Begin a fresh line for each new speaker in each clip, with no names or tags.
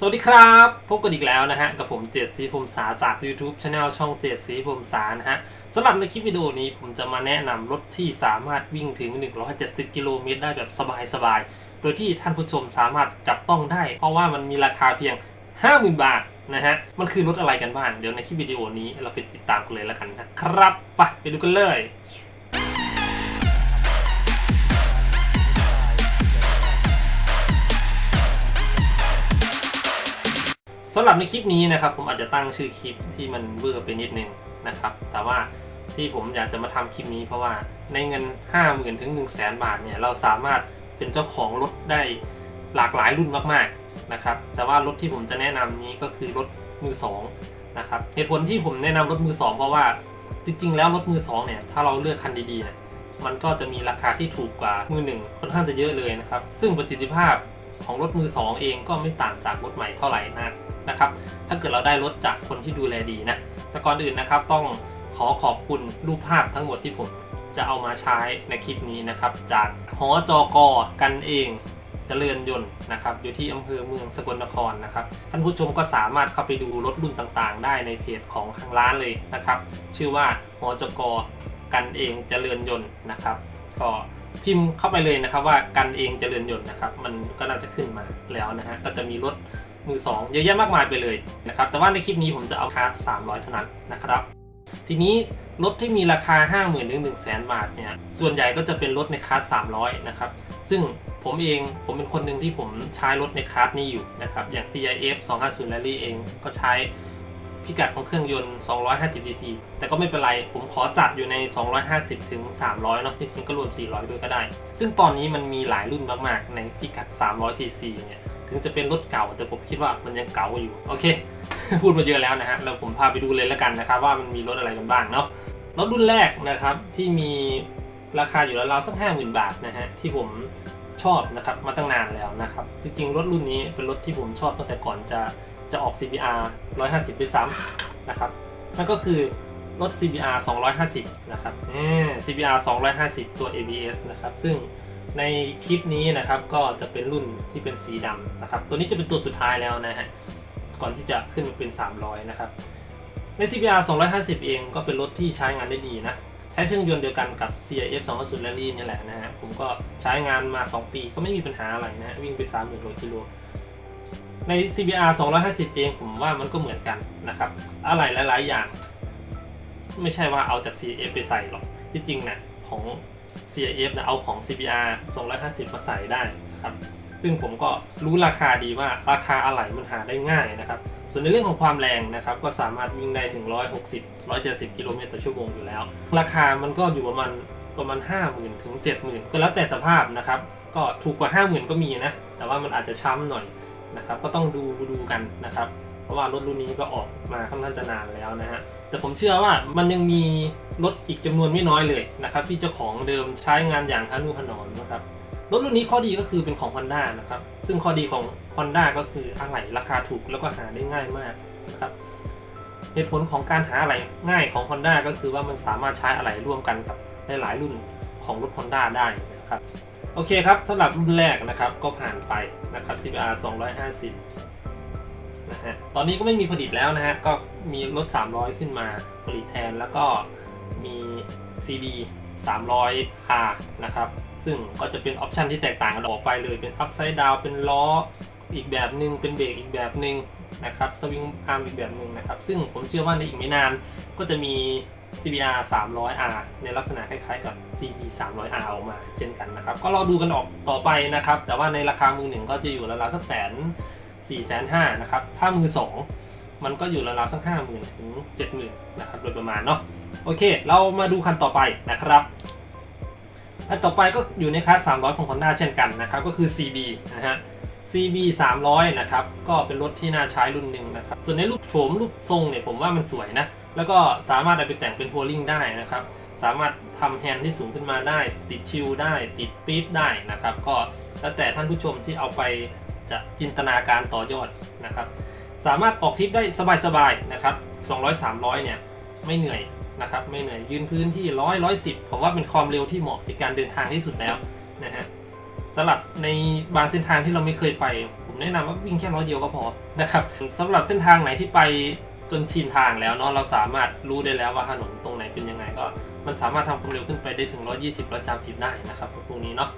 สวัสดีครับ พบกันอีกแล้วนะฮะ กับผมเจดสีภูมิสาจาก YouTube Channel ช่องเจดสีภูมิสานะฮะสำหรับในคลิปวิดีโอนี้ผมจะมาแนะนำรถที่สามารถวิ่งถึง 170 กิโลเมตรได้แบบสบายๆ โดยที่ท่านผู้ชมสามารถจับต้องได้ เพราะว่ามันมีราคาเพียง 50,000 บาทนะฮะ มันคือรถอะไรกันบ้าง เดี๋ยวในคลิปวิดีโอนี้เราไปติดตามกันเลยแล้วกันนะครับ ไปไปดูกันเลย สำหรับในคลิปนี้นะครับผมอาจจะตั้งชื่อคลิปที่มันเวอร์ไปนิดนึงนะครับ แต่ว่าที่ผมอยากจะมาทำคลิปนี้เพราะว่าในเงิน 5 0,000ถึง 1 0 0 0 0แบาทเนี่ยเราสามารถเป็นเจ้าของรถได้หลากหลายรุ่นมากๆนะครับแต่ว่ารถที่ผมจะแนะนำนี้ก็คือรถมือสองนะครับเหตุผลที่ผมแนะนำรถมือสองเพราะว่าจริงๆ แล้วรถมือสองเนี่ยถ้าเราเลือกคันดีๆเนี่ยมันก็จะมีราคาที่ถูกกว่ามือหนึ่งค่อนข้างจะเยอะเลยนะครับซึ่งประสิทธิภาพของรถมือสองเองก็ไม่ต่างจากรถใหม่เท่าไหร่นัก นะครับ ถ้าเกิดเราได้รถจากคนที่ดูแลดีนะ แต่ก่อนอื่นนะครับต้องขอขอบคุณรูปภาพทั้งหมดที่ผมจะเอามาใช้ในคลิปนี้นะครับ จากหอจอกอกันเองเจริญยนต์นะครับอยู่ที่อำเภอเมืองสกลนครนะครับท่านผู้ชมก็สามารถเข้าไปดูรถรุ่นต่างๆ ได้ในเพจของทางร้านเลยนะครับ ชื่อว่าหอจกอกันเองเจริญยนต์นะครับก็พิมพ์เข้าไปเลยนะครับว่ากันเองเจริญยนต์นะครับ มันก็น่าจะขึ้นมาแล้วนะฮะก็จะมีรถ มือ 2 เยอะแยะมากมายไปเลยนะครับ แต่ว่าในคลิปนี้ผมจะเอาคาร์ด300 เท่านั้นนะครับ ทีนี้รถที่มีราคา 50,000ถึง1 0 0 0 0 0บาทเนี่ย ส่วนใหญ่ก็จะเป็นรถในคาร์ด300 นะครับ ซึ่งผมเองผมเป็นคนหนึ่งที่ผมใช้รถในคาร์ดนี้อยู่นะครับ อย่าง CIF 250 Rally เองก็ใช้พิกัดของเครื่องยนต์ 250 DC แต่ก็ไม่เป็นไร ผมขอจัดอยู่ใน 250 ถึง 300 เนาะ จริงๆ ก็รวม 400 ด้วยก็ได้ ซึ่งตอนนี้มันมีหลายรุ่นมากๆ ในพิกัด 300 cc เนี่ย ถึงจะเป็นรถเก่า แต่ผมคิดว่ามันยังเก่าอยู่ โอเค พูดมาเยอะแล้วนะฮะแล้วผมพาไปดูเลยแล้วกันนะครับ ว่ามันมีรถอะไรกันบ้างเนาะรถรุ่นแรกนะครับที่มีราคาอยู่ราวๆสักห้าหมื่นบาทนะฮะที่ผมชอบนะครับมาตั้งนานแล้วนะครับ จริงๆ รถรุ่นนี้เป็นรถที่ผมชอบตั้งแต่ก่อนจะจะออก CBR 150ด้วยซ้ำนะครับนั่นก็คือรถ CBR 250 นะครับ CBR 250 ตัว ABS นะครับ ซึ่ง ในคลิปนี้นะครับก็จะเป็นรุ่นที่เป็นสีดำนะครับ ตัวนี้จะเป็นตัวสุดท้ายแล้วนะฮะก่อนที่จะขึ้นมาเป็น 300 นะครับ ใน CBR 250 เองก็เป็นรถที่ใช้งานได้ดีนะ ใช้เครื่องยนต์เดียวกันกับ CIF 250 Rally นี่แหละนะฮะผมก็ใช้งานมา 2 ปีก็ไม่มีปัญหาอะไรนะ วิ่งไป 30,000กว่ากิโลใน CBR 250 เองผมว่ามันก็เหมือนกันนะครับ อะไรหลาย ๆ อย่าง ไม่ใช่ว่าเอาจาก CIF ไปใส่หรอกที่จริงนะของ CIF นะเอาของ CBR 250 มาใส่ได้นะครับ ซึ่งผมก็รู้ราคาดีว่าราคาอะไหล่มันหาได้ง่ายนะครับ ส่วนในเรื่องของความแรงนะครับ ก็สามารถวิ่งได้ถึง 160 170 กิโลเมตรต่อชั่วโมงอยู่แล้ว ราคามันก็อยู่ประมาณประมาณ 50,000 ถึง 70,000 ก็แล้วแต่สภาพนะครับ ก็ถูกกว่า 50,000 ก็มีนะ แต่ว่ามันอาจจะช้ำหน่อยนะครับ ก็ต้องดูดูกันนะครับ เพราะว่ารถรุ่นนี้ก็ออกมาค่อนข้างจะนานแล้วนะฮะ แต่ผมเชื่อว่ามันยังมีรถอีกจำนวนไม่น้อยเลยนะครับที่เจ้าของเดิมใช้งานอย่างทะนุถนอมนะครับรถรุ่นนี้ข้อดีก็คือเป็นของ Honda นะครับ ซึ่งข้อดีของ Honda ก็คืออะไหล่ราคาถูกแล้วก็หาได้ง่ายมากนะครับ เหตุผลของการหาอะไหล่ง่ายของ Honda ก็คือว่ามันสามารถใช้อะไหล่ร่วมกันกับหลายๆรุ่นของรถ Honda ได้นะครับ โอเคครับสำหรับรุ่นแรกนะครับก็ผ่านไปนะครับ CBR 250 นะฮะ ตอนนี้ก็ไม่มีผลิตแล้วนะฮะ ก็มีรถ 300 ขึ้นมาผลิตแทน แล้วก็มี CD 300R นะครับ ซึ่งก็จะเป็นออปชันที่แตกต่างกันออกไปเลย เป็น Upside Down เป็นล้ออีกแบบหนึ่งเป็นเบรกอีกแบบหนึ่งนะครับ สวิงอาร์มอีกแบบหนึ่งนะครับ ซึ่งผมเชื่อว่าในอีกไม่นานก็จะมี CBR 300R ในลักษณะคล้ายๆกับ CB 300R ออกมาเช่นกันนะครับ ก็รอดูกันออกต่อไปนะครับ แต่ว่าในราคามือหนึ่งก็จะอยู่ราวๆสักแสน 4 5 0 0 0นะครับ ถ้ามือ2มันก็อยู่ราวๆสักห้าหมื่นถึงเจ็ดหมื่นนะครับโดยประมาณเนาะโอเค เรามาดูคันต่อไปนะครับอันต่อไปก็อยู่ในคลาส300 ของ Honda เช่นกันนะครับ ก็คือ CB นะฮะ CB 300 นะครับ ก็เป็นรถที่น่าใช้รุ่นหนึ่งนะครับ ส่วนในรูปโฉมรูปทรงเนี่ยผมว่ามันสวยนะ แล้วก็สามารถเอาไปแต่งเป็นทัวริงได้นะครับ สามารถทำแฮนด์ที่สูงขึ้นมาได้ ติดชิลได้ ติดปี๊บได้นะครับ ก็แล้วแต่ท่านผู้ชมที่เอาไป จะจินตนาการต่อยอดนะครับ สามารถออกทริปได้สบายๆนะครับ200 300 เนี่ยไม่เหนื่อยนะครับไม่เหนื่อยยืนพื้นที่100 110ผมว่าเป็นความเร็วที่เหมาะในการเดินทางที่สุดแล้วนะฮะสำหรับในบางเส้นทางที่เราไม่เคยไป ผมแนะนำว่าวิ่งแค่ร้อยเดียวก็พอนะครับสำหรับเส้นทางไหนที่ไปจนชินทางแล้วเนาะเราสามารถรู้ได้แล้วว่าถนนตรงไหนเป็นยังไงก็ มันสามารถทำความเร็วขึ้นไปได้ถึง 120 130 ได้นะครับพวกนี้เนาะ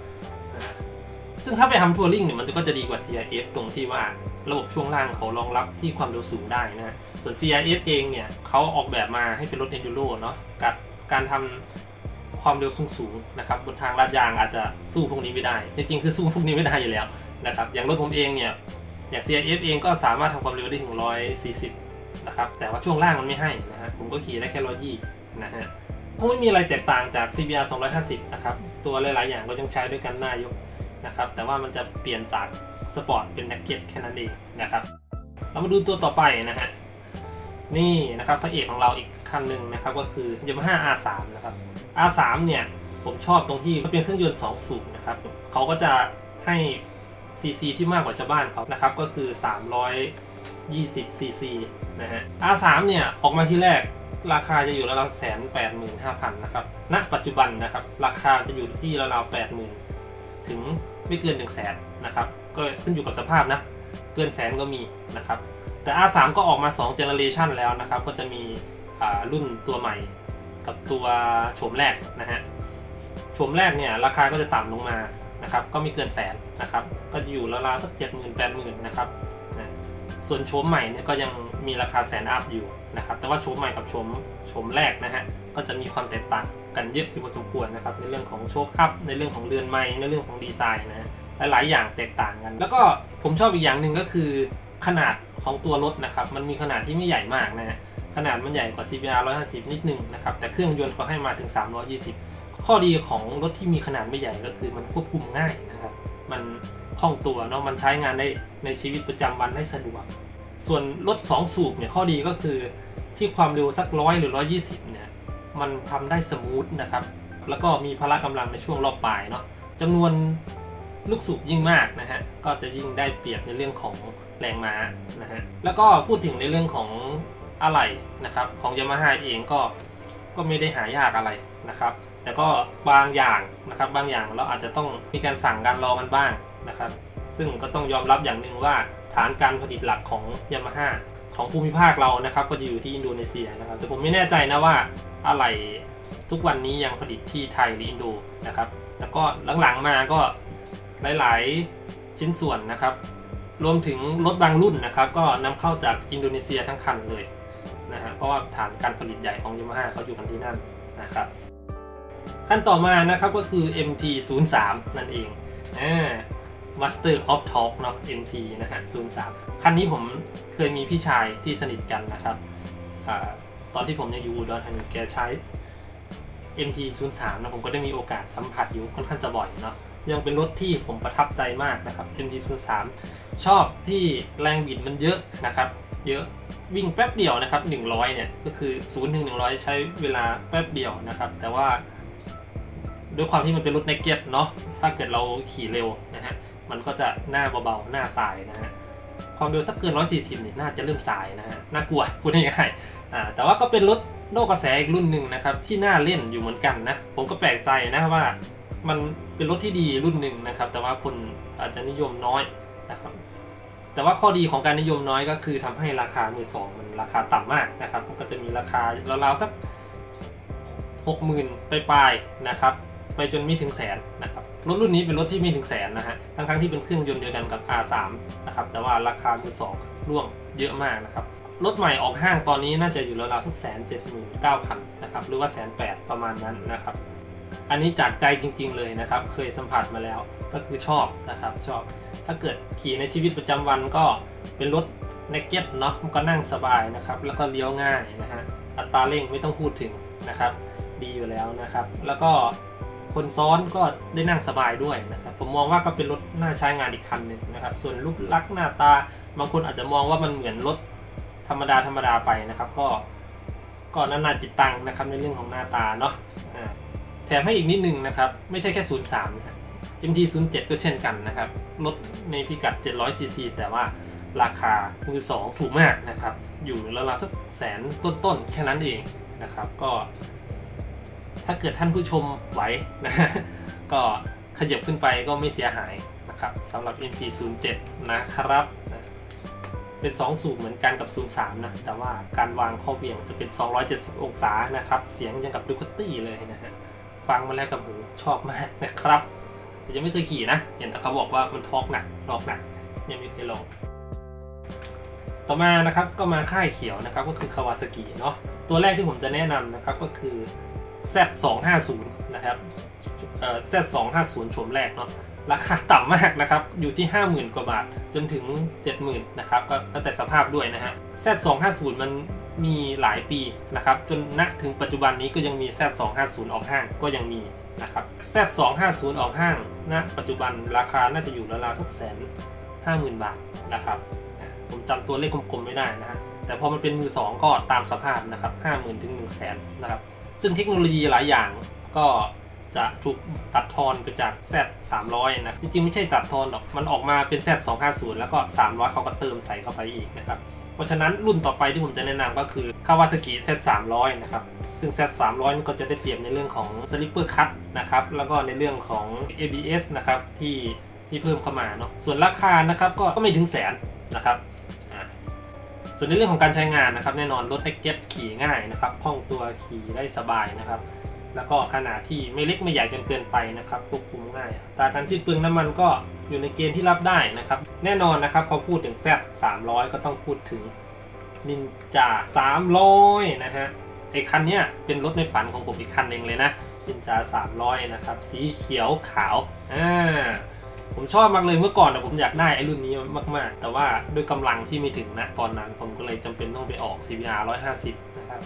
ซึ่งถ้าไปทำทัวริงเนี่ยมันก็จะดีกว่า CRF ตรงที่ว่าระบบช่วงล่างเขารองรับที่ความเร็วสูงได้นะ ส่วน CRF เองเนี่ยเขาออกแบบมาให้เป็นรถ Enduro เนาะกับการทำความเร็วสูงๆนะครับบนทางลาดยางอาจจะสู้พวกนี้ไม่ได้ จริงๆคือสู้พวกนี้ไม่ได้อยู่แล้วนะครับอย่างรถผมเองเนี่ยอย่าง CRF เองก็สามารถทำความเร็วได้ถึง 140 นะครับ แต่ว่าช่วงล่างมันไม่ให้นะฮะผมก็ขี่ได้แค่ 120 นะฮะคงไม่มีอะไรแตกต่างจาก CBR 250 นะครับ ตัวหลาย ๆ อย่างก็ยังใช้ด้วยกันหน้ายก นะครับ แต่ว่ามันจะเปลี่ยนจากสปอร์ตเป็นนักเก็ตแค่นั้นเองนะครับ เรามาดูตัวต่อไปนะฮะ นี่นะครับพระเอกของเราอีกคันหนึ่งนะครับก็คือ Yamaha R3 นะครับ R3 เนี่ยผมชอบตรงที่มันเป็นเครื่องยนต์2สูบนะครับเขาก็จะให้ CC ที่มากกว่าชาวบ้านเขานะครับก็คือ 320 CC นะฮะ R3 เนี่ยออกมาที่แรกราคาจะอยู่ราวๆแสนแปดหมื่นห้าพันนะครับ ณ ปัจจุบันนะครับ ราคาจะอยู่ที่ราวๆแปดหมื่น ถึงไม่เกิน1นึ่งแสนนะครับ ก็ขึ้นอยู่กับสภาพนะ เกินแสนก็มีนะครับ แต่ R3 ก็ออกมา2 generation แล้วนะครับ ก็จะมีรุ่นตัวใหม่กับตัวโฉมแรกนะฮะ โฉมแรกเนี่ยราคาก็จะต่ำลงมานะครับ ก็ไม่เกินแสนนะครับ ก็อยู่ราวๆสักเจ็ดหมื่นแปดหมื่นนะครับนะส่วนโฉมใหม่เนี่ยก็ยังมีราคาแสนอัพอยู่ นะครับ แต่ว่าโฉมใหม่กับโฉมโฉมแรกนะฮะ ก็จะมีความแตกต่างกันเยอะอยู่พอสมควรนะครับ ในเรื่องของโชคอัพ ในเรื่องของเรือนไม้ในเรื่องของดีไซน์นะหลายๆอย่างแตกต่างกัน แล้วก็ผมชอบอีกอย่างหนึ่งก็คือขนาดของตัวรถนะครับ มันมีขนาดที่ไม่ใหญ่มากนะขนาดมันใหญ่กว่า CBR 150 นิดนึงนะครับ แต่เครื่องยนต์เขาให้มาถึง 320 ข้อดีของรถที่มีขนาดไม่ใหญ่ก็คือมันควบคุมง่ายนะครับ มันคล่องตัวเนาะ มันใช้งานได้ในชีวิตประจำวันได้สะดวก ส่วนรถ 2 สูบเนี่ยข้อดีก็คือที่ความเร็วสักร้อยหรือ 120 เนี่ย มันทำได้สมูทนะครับ แล้วก็มีพละกำลังในช่วงรอบปลายเนาะจำนวนลูกสูบยิ่งมากนะฮะ ก็จะยิ่งได้เปรียบในเรื่องของแรงม้านะฮะ แล้วก็พูดถึงในเรื่องของอะไหล่นะครับ ของ Yamaha เองก็ก็ไม่ได้หายากอะไรนะครับ แต่ก็บางอย่างนะครับบางอย่างเราอาจจะต้องมีการสั่งการรอกันบ้างนะครับ ซึ่งก็ต้องยอมรับอย่างหนึ่งว่า ฐานการผลิตหลักของ Yamaha ของภูมิภาคเรานะครับ ก็จะอยู่ที่อินโดนีเซียนะครับ แต่ผมไม่แน่ใจนะว่าอะไรทุกวันนี้ยังผลิตที่ไทยหรืออินโดนะครับแล้วก็หลังๆมาก็หลายๆชิ้นส่วนนะครับ รวมถึงรถบางรุ่นนะครับ ก็นำเข้าจากอินโดนีเซียทั้งคันเลยนะฮะเพราะว่าฐานการผลิตใหญ่ของ Yamaha เขาอยู่กันที่นั่นนะครับขั้นต่อมานะครับก็คือ MT03 นั่นเองอ่า Master of Talk เนาะ MT นะฮะ03 คันนี้ผมเคยมีพี่ชายที่สนิทกันนะครับอตอนที่ผมยังอยู่อุดรธานีแกใช้ MT 03นะผมก็ได้มีโอกาสสัมผัสอยู่ค่อนข้างจะบ่อยเนาะยังเป็นรถที่ผมประทับใจมากนะครับ MT 03ชอบที่แรงบิดมันเยอะนะครับเยอะวิ่งแป๊บเดียวนะครับ 100 เนี่ย ก็คือ0ถึง100ใช้เวลาแป๊บเดียวนะครับ แต่ว่า ด้วยความที่มันเป็นรถ n นกเก็ตเนาะถ้าเกิดเราขี่เร็วนะฮะ มันก็จะหน้าเบาๆหน้าสายนะฮะความเร็วถ้าเกิน 140เนี่ยน่าจะเริ่มสายนะฮะน่ากลัวพูดง่ายๆอ่าแต่ว่าก็เป็นรถโลกกระแสอีกรุ่นหนึ่งนะครับที่น่าเล่นอยู่เหมือนกันนะผมก็แปลกใจนะว่ามันเป็นรถที่ดีรุ่นหนึ่งนะครับ แต่ว่าคนอาจจะนิยมน้อยนะครับแต่ว่าข้อดีของการนิยมน้อยก็คือทำให้ราคามือสองมันราคาต่ำมากนะครับก็จะมีราคาราวๆสัก 60,000 ไปปลายๆนะครับ ไปจนไม่ถึงแสนนะครับ รถรุ่นนี้เป็นรถที่ไม่ถึงแสนนะฮะ ทั้งๆที่เป็นเครื่องยนต์เดียวกันกับ R3 นะครับ แต่ว่าราคามือสองร่วงเยอะมากนะครับ รถใหม่ออกห้างตอนนี้น่าจะอยู่ราวๆสักแสนเจ็ดหมื่นเก้าพันนะครับ หรือว่าแสนแปดประมาณนั้นนะครับ อันนี้จากใจจริง ๆ เลยนะครับ เคยสัมผัสมาแล้ว ก็คือชอบนะครับ ชอบ ถ้าเกิดขี่ในชีวิตประจำวันก็เป็นรถเนกเก็ตเนาะ มันก็นั่งสบายนะครับ แล้วก็เลี้ยวง่ายนะฮะ อัตราเร่งไม่ต้องพูดถึงนะครับ ดีอยู่แล้วนะครับ แล้วก็ คนซ้อนก็ได้นั่งสบายด้วยนะครับผมมองว่าก็เป็นรถน่าใช้งานอีกคันหนึ่งนะครับ ส่วนรูปลักษณ์หน้าตาบางคนอาจจะมองว่ามันเหมือนรถธรรมดาธรรมดาไปนะครับ ก็ก็นานาจิตตังนะครับในเรื่องของหน้าตาเนาะอ่าแถมให้อีกนิดนึงนะครับ ไม่ใช่แค่ 03นะฮะ MT07 ก็เช่นกันนะครับ รถในพิกัด 700ซีซีแต่ว่าราคามือสองถูกมากนะครับ อยู่ราวๆสักแสนต้นๆ แค่นั้นเองนะครับ ก็ ถ้าเกิดท่านผู้ชมไหวนะก็ขยับขึ้นไปก็ไม่เสียหายนะครับสำหรับ MP07 นะครับ เป็น 2 สูบเหมือนกันกับ 03 นะ แต่ว่าการวางข้อเบี่ยงจะเป็น 270 องศานะครับ เสียงยังกับดูคตตี้เลยนะฮะ ฟังมาแล้วกับหูชอบมากนะครับแต่ยังไม่เคยขี่นะ เห็นแต่เขาบอกว่ามันทอกหนักทอกหนัก ยังไม่เคยลอง ต่อมานะครับก็มาค่ายเขียวนะครับก็คือคาวาซากิเนาะ ตัวแรกที่ผมจะแนะนำนะครับก็คือ Z250 นะครับเอ่อ Z250 โฉมแรกเนาะราคาต่ำมากนะครับ อยู่ที่ 50,000 กว่าบาท จนถึง 70,000 นะครับ ก็แล้วแต่สภาพด้วยนะฮะ Z250 มันมีหลายปีนะครับ จนณถึงปัจจุบันนี้ก็ยังมี Z250 ออกห้างก็ยังมีนะครับ Z250 ออกห้างณปัจจุบันราคาน่าจะอยู่ราวๆสักแสนห้าหมื่นบาทนะครับผมจำตัวเลขกลมๆไม่ได้นะฮะ แต่พอมันเป็นมือสองก็ตามสภาพนะครับห้าหมื่นถึงหนึ่งแสนนะครับ ซึ่งเทคโนโลยีหลายอย่างก็จะถูกตัดทอนไปจาก Z 300 นะ จริงๆ ไม่ใช่ตัดทอนหรอก มันออกมาเป็น Z 250 แล้วก็ 300 เขาก็เติมใส่เข้าไปอีกนะครับ เพราะฉะนั้นรุ่นต่อไปที่ผมจะแนะนำก็คือ Kawasaki Z 300 นะครับ ซึ่ง Z 300มันก็จะได้เปรียบในเรื่องของ Slipper Cut นะครับ แล้วก็ในเรื่องของ ABS นะครับที่ที่เพิ่มเข้ามาเนาะ ส่วนราคานะครับก็ไม่ถึงแสนนะครับ ส่วนในเรื่องของการใช้งานนะครับแน่นอนรถเก็ตขี่ง่ายนะครับคล่องตัวขี่ได้สบายนะครับ แล้วก็ขนาดที่ไม่เล็กไม่ใหญ่จนเกินไปนะครับควบคุมง่ายตาการสิ้นเปลืองน้ำมันก็อยู่ในเกณฑ์ที่รับได้นะครับ แน่นอนนะครับพอพูดถึง Z 300 ก็ต้องพูดถึงนินจา300 นะฮะไอคันเนี้ยเป็นรถในฝันของผมอีกคันหนึ่งเลยนะนินจา300 นะครับ สีเขียวขาวอ่า ผมชอบมากเลยเมื่อก่อนนะผมอยากได้ไอ้รุ่นนี้มากๆ แต่ว่าด้วยกำลังที่ไม่ถึงนะตอนนั้นผมก็เลยจำเป็นต้องไปออก CBR 150 นะครับ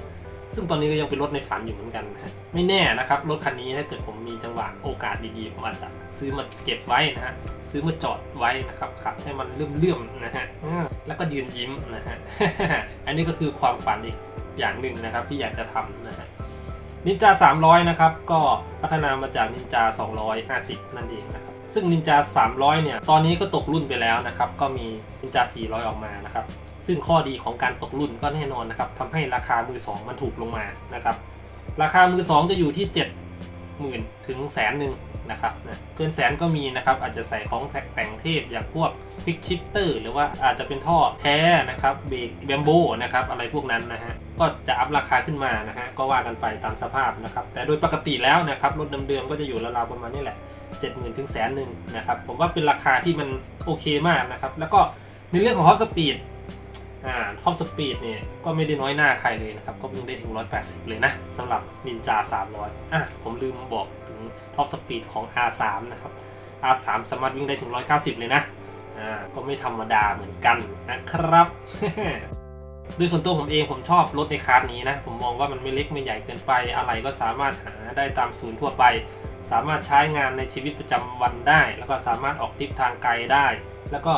ซึ่งตอนนี้ก็ยังเป็นรถในฝันอยู่เหมือนกันนะไม่แน่นะครับ รถคันนี้ถ้าเกิดผมมีจังหวะโอกาสดีๆ ผมอาจจะซื้อมาเก็บไว้นะฮะ ซื้อมาจอดไว้นะครับขับให้มันเลื่อมๆนะฮะ แล้วก็ยืนยิ้มนะฮะ อันนี้ก็คือความฝันอีกอย่างหนึ่งนะครับที่อยากจะทำนะฮะนินจา300 นะครับ ก็พัฒนามาจากนินจา 250 นั่นเองนะครับ ซึ่งนินจา 300 เนี่ย ตอนนี้ก็ตกรุ่นไปแล้วนะครับ ก็มีนินจา 400 ออกมานะครับ ซึ่งข้อดีของการตกรุ่นก็แน่นอนนะครับทำให้ราคามือ 2 มันถูกลงมานะครับ ราคามือ 2 จะอยู่ที่ 70,000 ถึงแสนหนึ่งนะครับนะเกินแสนก็มีนะครับ อาจจะใส่ของแต่งเทพอย่างพวกควิกชิปเตอร์หรือว่าอาจจะเป็นท่อแท้นะครับเบรกแบมโบนะครับอะไรพวกนั้นนะฮะก็จะอัพราคาขึ้นมานะฮะก็ว่ากันไปตามสภาพนะครับ แต่โดยปกติแล้วนะครับรถเดิมๆก็จะอยู่ราวๆประมาณนี้แหละ 70,000ถึงแสนหนึ่งนะครับ ผมว่าเป็นราคาที่มันโอเคมากนะครับ แล้วก็ในเรื่องของ Top Speed อ่า Top Speed เนี่ยก็ไม่ได้น้อยหน้าใครเลยนะครับ ก็วิ่งได้ถึง 180 เลยนะสำหรับ Ninja 300 อะ ผมลืมบอกถึง Top Speed ของ R3 นะครับ R3 สามารถวิ่งได้ถึง 190 เลยนะอ่าก็ไม่ธรรมดาเหมือนกันนะครับโดยส่วนตัวผมเองผมชอบรถในคลาสนี้นะ ผมมองว่ามันไม่เล็กไม่ใหญ่เกินไป อะไรก็สามารถหาได้ตามศูนย์ทั่วไป สามารถใช้งานในชีวิตประจำวันได้ แล้วก็สามารถออกทริปทางไกลได้ แล้วก็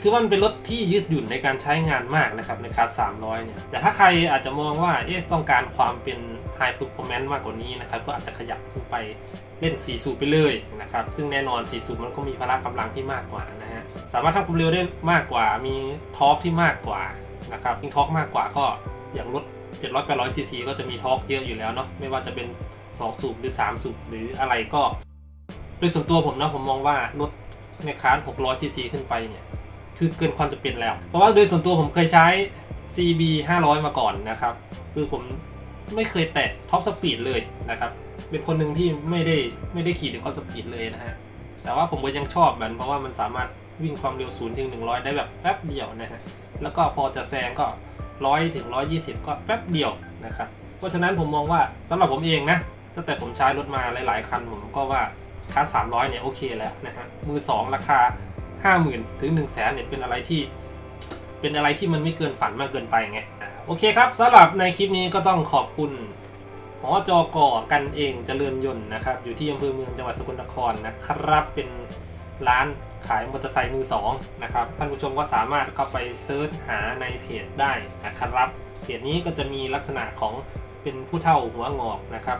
คือมันเป็นรถที่ยืดหยุ่นในการใช้งานมากนะครับในคาส300 เนี่ย แต่ถ้าใครอาจจะมองว่า เอ๊ะ ต้องการความเป็น High p e r f o r m a n c มากกว่านี้นะครับ ก็อาจจะขยับขึ้นไปเล่น 4 สูบไปเลยนะครับ ซึ่งแน่นอน 4 สูบมันก็มีพละกำลังที่มากกว่านะฮะ สามารถทำความเร็วได้มากกว่า มีทอร์กที่มากกว่านะครับยิ่งทอร์กมากกว่าก็อย่างรถ700 800ซีซีก็จะมีทอร์กเยอะอยู่แล้วเนาะ ไม่ว่าจะเป็น 2 สูบหรือ 3 สูบหรืออะไรก็ โดยส่วนตัวผมนะผมมองว่ารถในคลาส600ซีซีขึ้นไปเนี่ย คือเกินความจะเป็นแล้ว เพราะว่าโดยส่วนตัวผมเคยใช้ CB 500 มาก่อนนะครับ คือผมไม่เคยแตะท็อปสปีดเลยนะครับ เป็นคนหนึ่งที่ไม่ได้ไม่ได้ขี่ถึงท็อปสปีดเลยนะฮะ แต่ว่าผมก็ยังชอบมันเพราะว่ามันสามารถวิ่งความเร็ว0ูนย์ถึงหนึ่งได้แบบแป๊บเดียวนะฮะ แล้วก็พอจะแซงก็ร้อยถึงร้อยยี่สิบก็แป๊บเดียวนะครับ เพราะฉะนั้นผมมองว่าสำหรับผมเองนะ ตั้งแต่ผมใช้รถมาหลาย ๆ คันผมก็ว่าคลาส300เนี่ยโอเคแล้วนะฮะมือ2ราคา 50,000 ถึง 1 0 0 0 0แสนเนี่ยเป็นอะไรที่ เป็นอะไรที่มันไม่เกินฝันมากเกินไปไงโอเคครับสำหรับในคลิปนี้ก็ต้องขอบคุณหอจอกอกันเองเจริญยนต์นะครับ อยู่ที่อำเภอเมืองจังหวัดสกลนครนะครับเป็นร้านขายมอเตอร์ไซค์มือสองนะครับท่านผู้ชมก็สามารถเข้าไปเซิร์ชหาในเพจได้นะครับเพจนี้ก็จะมีลักษณะของเป็นผู้เฒ่าหัวงอกนะครับ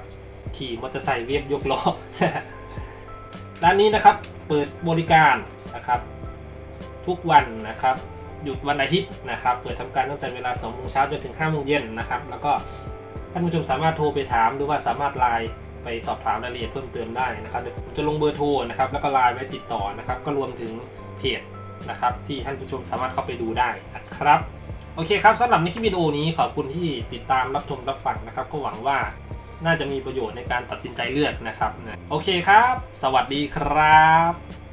ขี่มอเตอร์ไซค์เวียบยกล้อ ร้านนี้นะครับเปิดบริการนะครับ ทุกวันนะครับ หยุดวันอาทิตย์นะครับ เปิดทำการตั้งแต่เวลา2โมงเช้าจนถึง5โมงเย็นนะครับ แล้วก็ท่านผู้ชมสามารถโทรไปถามหรือว่าสามารถไลน์ไปสอบถามรายละเอียดเพิ่มเติมได้นะครับผมจะลงเบอร์โทรนะครับ แล้วก็ไลน์ไว้ติดต่อนะครับ ก็รวมถึงเพจนะครับ ที่ท่านผู้ชมสามารถเข้าไปดูได้นะครับโอเคครับสำหรับในคลิปวิดีโอนี้ขอบคุณที่ติดตามรับชมรับฟังนะครับ ก็หวังว่า น่าจะมีประโยชน์ในการตัดสินใจเลือกนะครับ โอเคครับ สวัสดีครับ